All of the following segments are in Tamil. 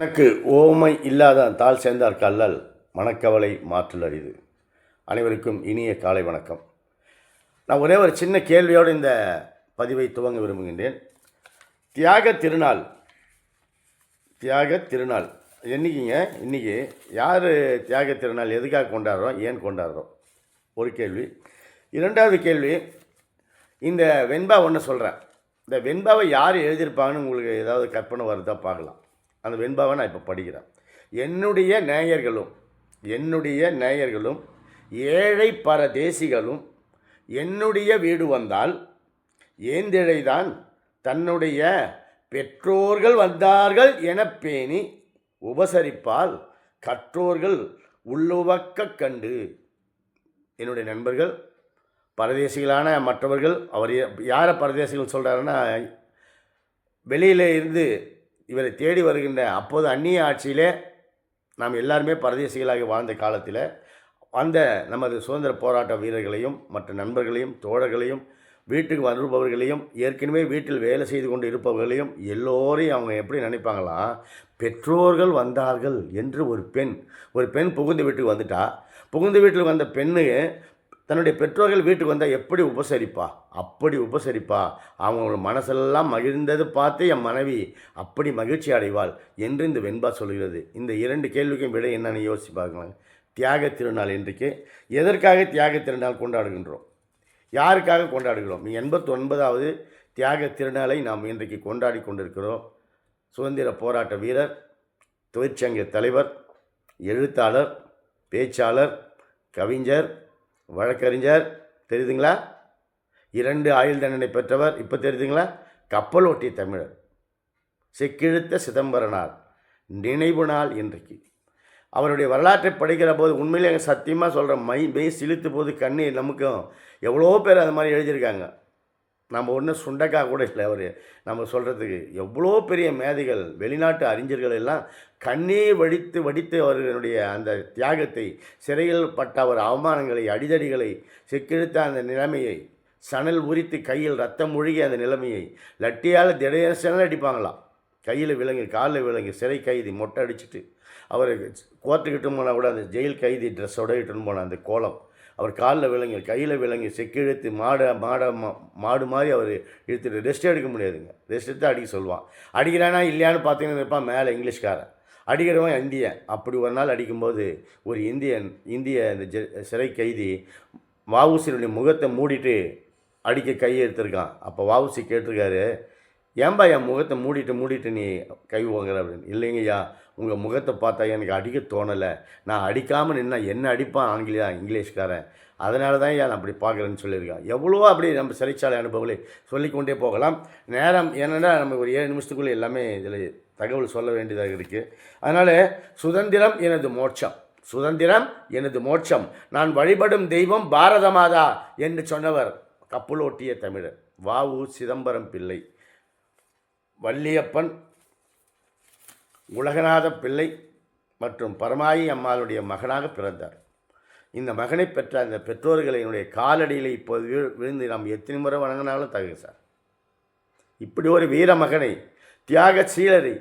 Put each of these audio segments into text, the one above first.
எனக்கு ஓமை இல்லாதான் தாள் சேர்ந்தார் கல்லல் மனக்கவலை மாற்றல் அரிது அனைவருக்கும் இனிய காலை வணக்கம். நான் ஒரே ஒரு சின்ன கேள்வியோடு இந்த பதிவை துவங்க விரும்புகின்றேன். தியாக திருநாள். தியாக திருநாள். என்னைக்குங்க? இன்றைக்கி யார் தியாக திருநாள் எதுக்காக கொண்டாடுறோம்? ஏன் கொண்டாடுறோம்? ஒரு கேள்வி. இரண்டாவது கேள்வி இந்த வெண்பா ஒன்று சொல்கிறேன் இந்த வெண்பாவை யார் எழுதியிருப்பாங்கன்னு உங்களுக்கு ஏதாவது கற்பனை வருதா பார்க்கலாம். அந்த வெண்பாவை நான் இப்போ படிக்கிறேன். என்னுடைய நேயர்களும் என்னுடைய நேயர்களும் ஏழை பரதேசிகளும் என்னுடைய வீடு வந்தால் ஏந்திழைதான் தன்னுடைய பெற்றோர்கள் வந்தார்கள் என பேணி உபசரிப்பால் கற்றோர்கள் உள்ளுவக்கக் கண்டு. என்னுடைய நண்பர்கள் பரதேசிகளான மற்றவர்கள் அவர் யா- யாரை பரதேசிகள் சொல்கிறாருன்னா வெளியில் இருந்து இவரை தேடி வருகின்ற அப்போது அந்நிய ஆட்சியிலே நாம் எல்லாருமே பரதேசிகளாகி வாழ்ந்த காலத்தில் அந்த நமது சுதந்திர போராட்ட வீரர்களையும் மற்ற நண்பர்களையும் தோழர்களையும் வீட்டுக்கு வருபவர்களையும் ஏற்கனவே வீட்டில் வேலை செய்து கொண்டு இருப்பவர்களையும் எல்லோரையும் அவங்க எப்படி நினைப்பாங்களா? பெற்றோர்கள் வந்தார்கள் என்று ஒரு பெண் ஒரு பெண் புகுந்த வீட்டுக்கு வந்துட்டா. புகுந்த வீட்டில் வந்த பெண்ணு தன்னுடைய பெற்றோர்கள் வீட்டுக்கு வந்தால் எப்படி உபசரிப்பா? அப்படி உபசரிப்பா. அவங்களோட மனசெல்லாம் மகிழ்ந்தது பார்த்து என் மனைவி அப்படி மகிழ்ச்சி அடைவாள் என்று இந்த வெண்பா சொல்கிறது. இந்த இரண்டு கேள்விக்கும் விட என்னென்னு யோசிச்சு பார்க்கலாம். தியாக திருநாள் இன்றைக்கு எதற்காக தியாக திருநாள் கொண்டாடுகின்றோம்? யாருக்காக கொண்டாடுகிறோம்? எண்பத்தி ஒன்பதாவது தியாக திருநாளை நாம் இன்றைக்கு கொண்டாடி கொண்டிருக்கிறோம். சுதந்திர போராட்ட வீரர் தொழிற்சங்க தலைவர் எழுத்தாளர் பேச்சாளர் கவிஞர் வழக்கறிஞர் தெரியுதுங்களா? இரண்டு ஆயுள் தண்டனை பெற்றவர் இப்போ தெரியுதுங்களா? கப்பலோட்டிய தமிழர். செக்கிழுத்த சிதம்பரனார். நினைவு நாள் இன்றைக்கு. அவருடைய வரலாற்றை படிக்கிற போது உண்மையிலே சத்தியமாக சொல்கிற மை மெய் சிலித்து போது கண்ணீர் நமக்கும் எவ்வளோ பேர் அது மாதிரி எழுதியிருக்காங்க. நம்ம ஒன்றும் சுண்டக்காய் கூட இல்லை அவர் நம்ம சொல்கிறதுக்கு எவ்வளோ பெரிய மேதைகள் வெளிநாட்டு அறிஞர்கள் எல்லாம் கண்ணீர் வடித்து வடித்து அவர்களுடைய அந்த தியாகத்தை சிறையில் பட்ட அவர் அவமானங்களை அடிதடிகளை செக்கெடுத்த அந்த நிலைமையை சணல் உரித்து கையில் ரத்தம் முழுகிய அந்த நிலைமையை லட்டியால் திடேசன அடிப்பாங்களாம். கையில் விலங்கு காலில் விலங்கு சிறை கைதி மொட்டை அடிச்சுட்டு அவர் கோர்ட்டுக்கிட்டு போனால் கூட அந்த ஜெயில் கைதி ட்ரெஸ்ஸோட இட்டுன்னு போன அந்த கோலம். அவர் காலில் விலங்கு கையில் விலங்கு செக்கிழுத்து மாட மாட மா- மாடு மாதிரி அவர் இழுத்துட்டு ரெஸ்ட் எடுக்க முடியாதுங்க. ரெஸ்ட் எடுத்து அடிக்க சொல்லுவான். அடிக்கிறானா இல்லையான்னு பார்த்தீங்கன்னா இருப்பான் மேலே இங்கிலீஷ்காரன். அடிக்கிறவன் இந்தியன். அப்படி ஒரு நாள் அடிக்கும்போது ஒரு இந்தியன் இந்திய இந்த சிறை கைதி வாவுசியினுடைய முகத்தை மூடிட்டு அடிக்க கையை எடுத்திருக்கான். அப்போ வாவுசி கேட்டிருக்காரு ஏன்பா என் முகத்தை மூடிட்டு மூடிட்டு நீ கை ஓங்குற அப்படின்னு? இல்லைங்கய்யா உங்கள் முகத்தை பார்த்தா எனக்கு அடிக்க தோணலை. நான் அடிக்காமல் நின்னா என்ன அடிப்பான் ஆங்கிலியா இங்கிலீஷ்காரன்? அதனால தான் ஏன் நான் அப்படி பார்க்குறேன்னு சொல்லியிருக்கான். எவ்வளவோ அப்படி நம்ம சிறைச்சாலை அனுபவங்களை சொல்லிக்கொண்டே போகலாம். நேரம் என்னென்னா நம்ம ஒரு ஏழு நிமிஷத்துக்குள்ளே எல்லாமே இதில் தகவல் சொல்ல வேண்டியதாக இருக்குது அதனால் சுதந்திரம் எனது மோட்சம். சுதந்திரம் எனது மோட்சம். நான் வழிபடும் தெய்வம் பாரத மாதா என்று சொன்னவர் கப்பலோட்டிய தமிழர். வாவு சிதம்பரம் பிள்ளை. வள்ளியப்பன் உலகநாத பிள்ளை மற்றும் பரமாயி அம்மாளுடைய மகனாக பிறந்தார். இந்த மகனை பெற்ற அந்த பெற்றோர்களினுடைய காலடியில் இப்போது விழுந்து நாம் எத்தனை முறை வணங்கினாலும் தகுது சார். இப்படி ஒரு வீர மகனை தியாக சீலரை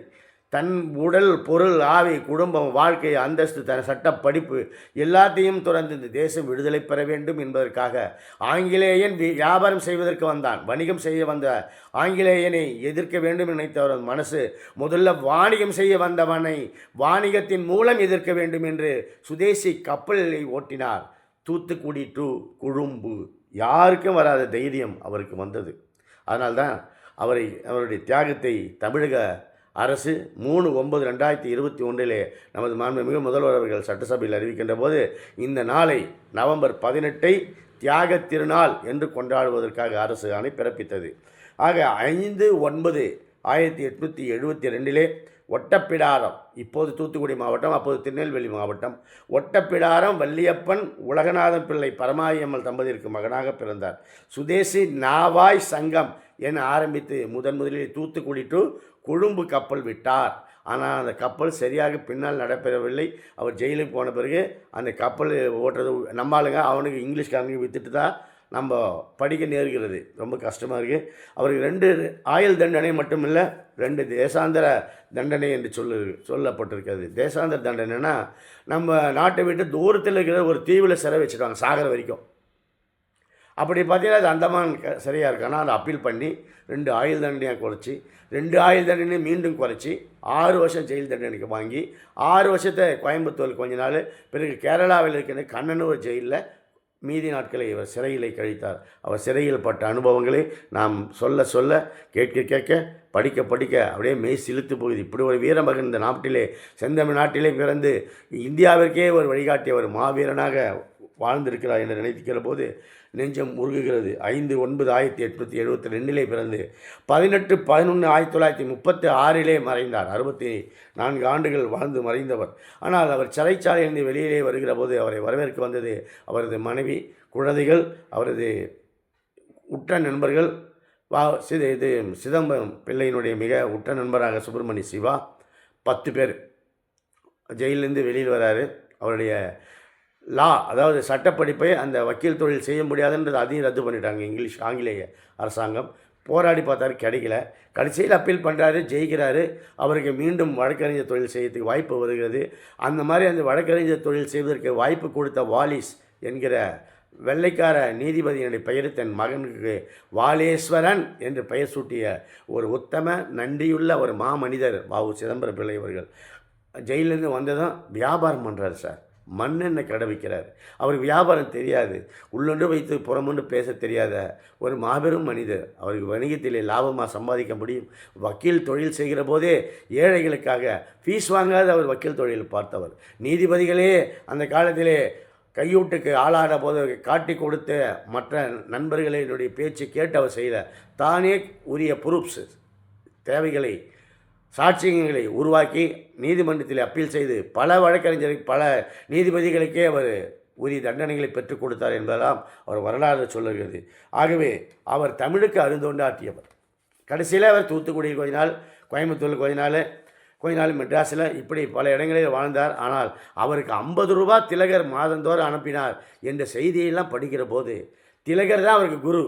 தன் உடல் பொருள் ஆவி குடும்பம் வாழ்க்கை அந்தஸ்து தன் சட்ட படிப்பு எல்லாத்தையும் துறந்து இந்த தேசம் விடுதலை பெற வேண்டும் என்பதற்காக ஆங்கிலேயன் வி- வியாபாரம் செய்வதற்கு வந்தான். வணிகம் செய்ய வந்த ஆங்கிலேயனை எதிர்க்க வேண்டும் நினைத்தவரது மனசு முதல்ல வாணிகம் செய்ய வந்தவனை வாணிகத்தின் மூலம் எதிர்க்க வேண்டும் என்று சுதேசி கப்பலை ஓட்டினார். தூத்துக்குடி டு குழும்பு. யாருக்கும் வராத தைரியம் அவருக்கு வந்தது. அதனால்தான் அவரை அவருடைய தியாகத்தை தமிழக அரசு மூணு ஒன்பது ரெண்டாயிரத்தி இருபத்தி ஒன்றிலே நமது மாண்புமிகு முதல்வர் அவர்கள் சட்டசபையில் அறிவிக்கின்ற போது இந்த நாளை நவம்பர் பதினெட்டை தியாக திருநாள் என்று கொண்டாடுவதற்காக அரசு ஆணை பிறப்பித்தது. ஆக ஐந்து ஒன்பது ஆயிரத்தி எட்நூற்றி எழுபத்தி ரெண்டிலே ஒட்டப்பிடாரம் இப்போது தூத்துக்குடி மாவட்டம் அப்போது திருநெல்வேலி மாவட்டம் ஒட்டப்பிடாரம் வள்ளியப்பன் உலகநாதன் பிள்ளை பரமாயம்மல் தம்பதியிற்கு மகனாக பிறந்தார். சுதேசி நாவாய் சங்கம் என ஆரம்பித்து முதன் முதலில் தூத்துக்குடி டு கொழும்பு கப்பல் விட்டார். ஆனால் அந்த கப்பல் சரியாக பின்னால் நடைபெறவில்லை. அவர் ஜெயிலுக்கு போன பிறகு அந்த கப்பல் ஓட்டுறது நம்ம ஆளுங்க அவனுக்கு இங்கிலீஷ்காரனுக்கு வித்துட்டு தான் நம்ம படிக்க நேர்கிறது. ரொம்ப கஷ்டமாக இருக்குது அவருக்கு ரெண்டு ஆயுள் தண்டனை மட்டும் இல்லை ரெண்டு தேசாந்திர தண்டனை என்று சொல்லு சொல்லப்பட்டிருக்கிறது. தேசாந்திர தண்டனைனா நம்ம நாட்டை விட்டு தூரத்தில் இருக்கிற ஒரு தீவில் சிறை வச்சுருவாங்க சாகர வரைக்கும். அப்படி பார்த்தீங்கன்னா அது அந்தமான் சரியாக இருக்கானா அதை அப்பீல் பண்ணி ரெண்டு ஆயுள் தண்டனையாக குறைச்சி ரெண்டு ஆயுள் தண்டனை மீண்டும் குறைச்சி ஆறு வருஷம் ஜெயில் தண்டனைக்கு வாங்கி ஆறு வருஷத்தை கோயம்புத்தூர் கொஞ்ச நாள் பிறகு கேரளாவில் இருக்கிற கண்ணனூர் ஜெயிலில் மீதி நாட்களை இவர் சிறையில் கழித்தார். அவர் சிறையில் பட்ட அனுபவங்களை நாம் சொல்ல சொல்ல கேட்க கேட்க படிக்க படிக்க அப்படியே மெய் சிலுத்து போகுது. இப்படி ஒரு வீரமகன் இந்த நாட்டிலே செந்தமிழ் நாட்டிலே பிறந்து இந்தியாவிற்கே ஒரு வழிகாட்டிய ஒரு மாவீரனாக வாழ்ந்திருக்கிறார் என்று நினைத்துக்கிற போது நெஞ்சம் உருகுகிறது. ஐந்து ஒன்பது ஆயிரத்தி எட்நூற்றி எழுபத்தி ரெண்டிலே பிறந்து பதினெட்டு பதினொன்று ஆயிரத்தி தொள்ளாயிரத்தி முப்பத்தி ஆறிலே மறைந்தார். அறுபத்தி நான்கு ஆண்டுகள் வாழ்ந்து மறைந்தவர். ஆனால் அவர் சிறைச்சாலையிலிருந்து வெளியிலே வருகிற போது அவரை வரவேற்க வந்தது அவரது மனைவி குழந்தைகள் அவரது உற்ற நண்பர்கள் வா சித இது சிதம்பரம் பிள்ளையினுடைய மிக உற்ற நண்பராக சுப்பிரமணி சிவா பத்து பேர் ஜெயிலிருந்து வெளியில் வராரு. அவருடைய லா அதாவது சட்டப்படிப்பை அந்த வக்கீல் தொழில் செய்ய முடியாதுன்றது அதையும் ரத்து பண்ணிட்டாங்க இங்கிலீஷ் ஆங்கிலேய அரசாங்கம். போராடி பார்த்தாரு கிடைக்கல. கடைசியில் அப்பீல் பண்ணுறாரு ஜெயிக்கிறாரு. அவருக்கு மீண்டும் வழக்கறிஞர் தொழில் செய்யறதுக்கு வாய்ப்பு வருகிறது. அந்த மாதிரி அந்த வழக்கறிஞர் தொழில் செய்வதற்கு வாய்ப்பு கொடுத்த வாலிஸ் என்கிற வெள்ளைக்கார நீதிபதியினுடைய பெயர் தன் மகனுக்கு வாலேஸ்வரன் என்று பெயர் சூட்டிய ஒரு உத்தம நன்றியுள்ள ஒரு மாமனிதர் பாபு சிதம்பரம் பிள்ளை அவர்கள். ஜெயிலிருந்து வந்ததும் வியாபாரம் பண்ணுறாரு சார். மண்ணெண்ணெய் கடை விற்கிறார். அவருக்கு வியாபாரம் தெரியாது. உள்ளொன்று வைத்து புறமொன்று பேச தெரியாத ஒரு மாபெரும் மனிதர். அவருக்கு வணிகத்திலே லாபமாக சம்பாதிக்க முடியும்? வக்கீல் தொழில் செய்கிற போதே ஏழைகளுக்காக ஃபீஸ் வாங்காத அவர் வக்கீல் தொழில் பார்த்தவர். நீதிபதிகளே அந்த காலத்திலே கையூட்டுக்கு ஆளான போது காட்டி கொடுத்த மற்ற நண்பர்களினுடைய பேச்சு கேட்டு அவர் செய்த தானே உரிய ப்ரூப்ஸ் தேவைகளை சாட்சியங்களை உருவாக்கி நீதிமன்றத்தில் அப்பீல் செய்து பல வழக்கறிஞர்கள் பல நீதிபதிகளுக்கே அவர் உரிய தண்டனைகளை பெற்றுக் கொடுத்தார் என்பதெல்லாம் அவர் வரலாறு சொல்லுகிறது. ஆகவே அவர் தமிழுக்கு அருந்தொண்டாற்றியவர் கடைசியில் அவர் தூத்துக்குடியில் கொஞ்ச நாள் கோயம்புத்தூரில் கொஞ்ச நாள் கொஞ்ச நாள் மெட்ராஸில் இப்படி பல இடங்களில் வாழ்ந்தார். ஆனால் அவருக்கு ஐம்பது ரூபா திலகர் மாதந்தோறும் அனுப்பினார் என்ற செய்தியெல்லாம் படிக்கிற போது திலகர் தான் அவருக்கு குரு.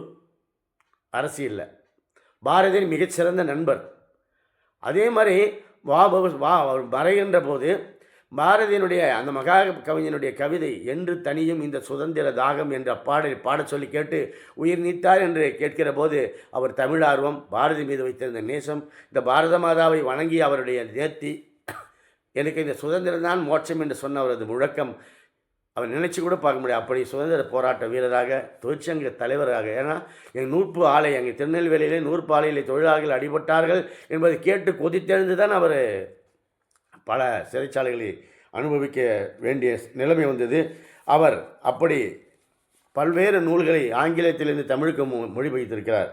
அரசியலில். பாரதியின் மிகச்சிறந்த நண்பர். அதே மாதிரி வா வா அவர் வரைகின்ற போது பாரதியினுடைய அந்த மகா கவிஞனுடைய கவிதை என்று தனியும் இந்த சுதந்திர தாகம் என்ற பாடல் பாடச் சொல்லி கேட்டு உயிர் நீத்தார் என்று கேட்கிற போது அவர் தமிழ் ஆர்வம் பாரதி மீது வைத்திருந்த நேசம் இந்த பாரத மாதாவை வணங்கி அவருடைய நேர்த்தி எனக்கு இந்த சுதந்திரம் தான் மோட்சம் என்று சொன்ன அவரது முழக்கம் அவர் நினச்சி கூட பார்க்க முடியாது. அப்படி சுதந்திர போராட்ட வீரராக தொழிற்சங்க தலைவராக. ஏன்னா எங்கள் நூற்பு ஆலை எங்கள் திருநெல்வேலியிலே நூற்பு ஆலையிலே தொழிலாளர்கள் அடிபட்டார்கள் என்பதை கேட்டு கொதித்தெழுந்து தான் அவர் பல சிறைச்சாலைகளை அனுபவிக்க வேண்டிய நிலைமை வந்தது. அவர் அப்படி பல்வேறு நூல்களை ஆங்கிலத்திலிருந்து தமிழுக்கு மொ- மொழிபெயர்த்திருக்கிறார்.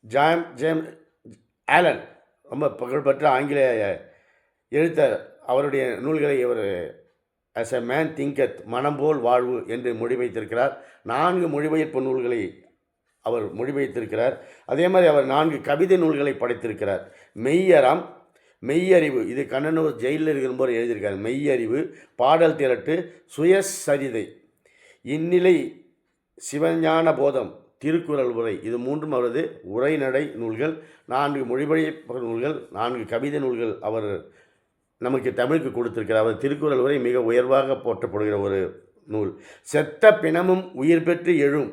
ஜாம் ஜேம் ஆலன் ரொம்ப புகழ்பெற்ற ஆங்கிலேய எழுத்தர். அவருடைய நூல்களை இவர் அஸ் எ மேன் திங்கத் மனம் போல் வாழ்வு என்று மொழிபெயர்த்திருக்கிறார். நான்கு மொழிபெயர்ப்பு நூல்களை அவர் மொழிபெயர்த்திருக்கிறார். அதே மாதிரி அவர் நான்கு கவிதை நூல்களை படைத்திருக்கிறார். மெய்யறம் மெய்யறிவு இது கண்ணனூர் ஜெயிலில் இருக்கும்போது எழுதியிருக்கார். மெய்யறிவு பாடல் திரட்டு சுயசரிதை இந்நிலை சிவஞான போதம் திருக்குறள் உரை இது மூன்றும் அவரது உரைநடை நூல்கள். நான்கு மொழிபெயர்ப்பு நூல்கள் நான்கு கவிதை நூல்கள் அவர் நமக்கு தமிழுக்கு கொடுத்திருக்கிறார் அவர் திருக்குறள் வரை மிக உயர்வாக போற்றப்படுகிற ஒரு நூல். செத்த பிணமும் உயிர் பெற்று எழும்.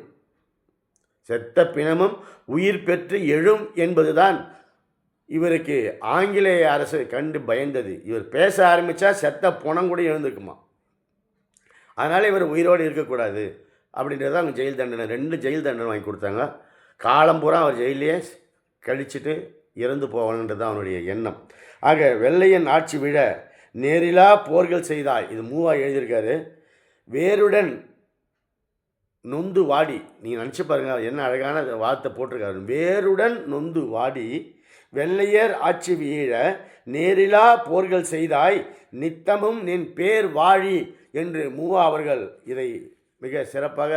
செத்த பிணமும் உயிர் பெற்று எழும் என்பதுதான் இவருக்கு ஆங்கிலேய அரசு கண்டு பயந்தது. இவர் பேச ஆரம்பித்தா செத்த பணம் கூட எழுந்திருக்குமா? அதனால் இவர் உயிரோடு இருக்கக்கூடாது அப்படின்றது அவங்க ஜெயில் தண்டனை. ரெண்டு ஜெயில் தண்டனை வாங்கி கொடுத்தாங்க. காலம் பூரா அவர் ஜெயிலே கழிச்சுட்டு இறந்து போவான்ன்றது தான் அவனுடைய எண்ணம். ஆக வெள்ளையன் ஆட்சி விழ நேரிலா போர்கள் செய்தாய். இது மூவா எழுதியிருக்காரு. வேருடன் நொந்து வாடி. நீங்கள் நினச்சி பாருங்க என்ன அழகான வார்த்தை போட்டிருக்காரு. வேருடன் நொந்து வாடி வெள்ளையர் ஆட்சி வீழ நேரிலா போர்கள் செய்தாய். நித்தமும் நின் பேர் வாழி என்று மூவா அவர்கள் இதை மிக சிறப்பாக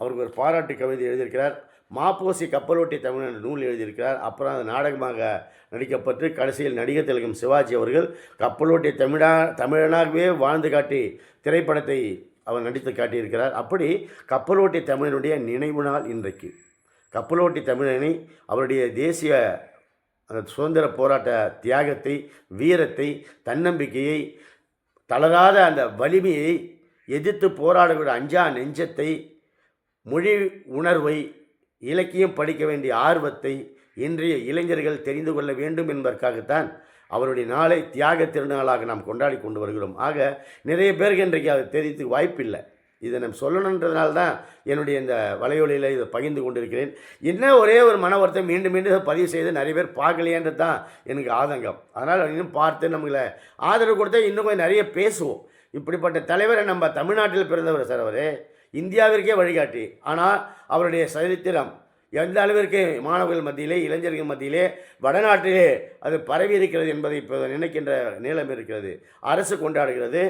அவருக்கு ஒரு பாராட்டு கவிதை எழுதியிருக்கிறார். மாப்போசி கப்பலோட்டி தமிழ் என்ற நூல் எழுதியிருக்கிறார். அப்புறம் அது நாடகமாக நடிக்கப்பட்டு கடைசியில் நடிகர் திலகம் சிவாஜி அவர்கள் கப்பலோட்டி தமிழா தமிழனாகவே வாழ்ந்து காட்டி திரைப்படத்தை அவர் நடித்து காட்டியிருக்கிறார். அப்படி கப்பலோட்டி தமிழனுடைய நினைவு நாள் இன்றைக்கு. கப்பலோட்டி தமிழனை அவருடைய தேசிய அந்த சுதந்திர போராட்ட தியாகத்தை வீரத்தை தன்னம்பிக்கையை தளராத அந்த வலிமையை எதிர்த்து போராடக்கூடிய அஞ்சா நெஞ்சத்தை மொழி உணர்வை இலக்கியம் படிக்க வேண்டிய ஆர்வத்தை இன்றைய இளைஞர்கள் தெரிந்து கொள்ள வேண்டும் என்பதற்காகத்தான் அவருடைய நாளை தியாக திருநாளாக நாம் கொண்டாடி கொண்டு வருகிறோம். ஆக நிறைய பேருக்கு இன்றைக்கு அது தெரிவித்து வாய்ப்பில்லை. இதை நம்ம சொல்லணுன்றதுனால தான் என்னுடைய இந்த வலையொலியில் இதை பகிர்ந்து கொண்டிருக்கிறேன். என்ன ஒரே ஒரு மன வருத்தம் மீண்டும் மீண்டும் இதை பதிவு செய்து நிறைய பேர் பார்க்கலையன்றது தான் எனக்கு ஆதங்கம். அதனால் இன்னும் பார்த்து நம்மளை ஆதரவு கொடுத்தா இன்னும் கொஞ்சம் நிறைய பேசுவோம். இப்படிப்பட்ட தலைவரை நம்ம தமிழ்நாட்டில் பிறந்தவர் சார் அவர். இந்தியாவிற்கே வழிகாட்டி. ஆனால் அவருடைய சரித்திரம் எந்த அளவிற்கு மாணவர்கள் மத்தியிலே இளைஞர்கள் மத்தியிலே வடநாட்டிலே அது பரவி இருக்கிறது என்பதை இப்போ நினைக்கின்ற நீளம் இருக்கிறது. அரசு கொண்டாடுகிறது.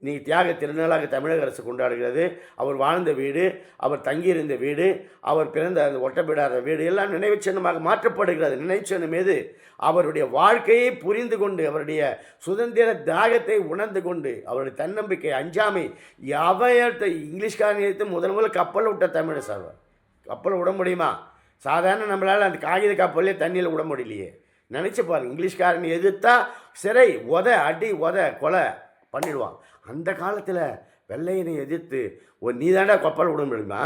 நீ தியாக திருநாளாக தமிழக அரசு கொண்டாடுகிறது. அவர் வாழ்ந்த வீடு அவர் தங்கியிருந்த வீடு அவர் பிறந்த அந்த ஒட்டப்பிடாத வீடு எல்லாம் நினைவுச் சின்னமாக மாற்றப்படுகிறது. நினைவுச் சின்னம் எது? அவருடைய வாழ்க்கையை புரிந்து கொண்டு அவருடைய சுதந்திர தியாகத்தை உணர்ந்து கொண்டு அவருடைய தன்னம்பிக்கை அஞ்சாமை எவையத்தை இங்கிலீஷ்காரன் எடுத்து முதல் முதல் கப்பல் விட்ட தமிழர் சார் கப்பல் விட முடியுமா? சாதாரண நம்மளால் அந்த காகித கப்பல்லே தண்ணியில் விட முடியலையே. நினச்சி பாருங்கள் இங்கிலீஷ்காரன் எதிர்த்தா சிறை உத அடி உத கொலை பண்ணிடுவான். அந்த காலத்தில் வெள்ளையனை எதிர்த்து ஒரு நீ தாண்டா கப்பல் விட முடியுமா?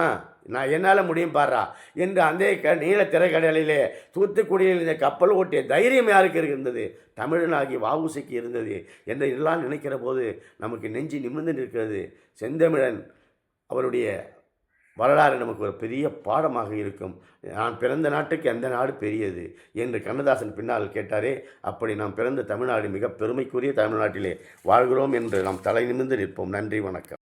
நான் என்னால் முடியும் பாடுறா என்று அந்த க நீல திரைக்கடலிலே தூத்துக்குடியில் இந்த கப்பல் ஓட்டிய தைரியம் யாருக்கு இருந்தது? தமிழனாகி வாவுசிக்கு இருந்தது என்று எல்லாம் நினைக்கிற போது நமக்கு நெஞ்சு நிமிர்ந்து நிற்கிறது. செந்தமிழன் அவருடைய வரலாறு நமக்கு ஒரு பெரிய பாடமாக இருக்கும். நான் பிறந்த நாட்டுக்கு எந்த நாடு பெரியது? என்று கண்ணதாசன் பின்னால் கேட்டாரே அப்படி நாம் பிறந்த தமிழ்நாடு மிக பெருமைக்குரிய தமிழ்நாட்டிலே வாழ்கிறோம் என்று நாம் தலை நிமிர்ந்து நிற்போம். நன்றி வணக்கம்.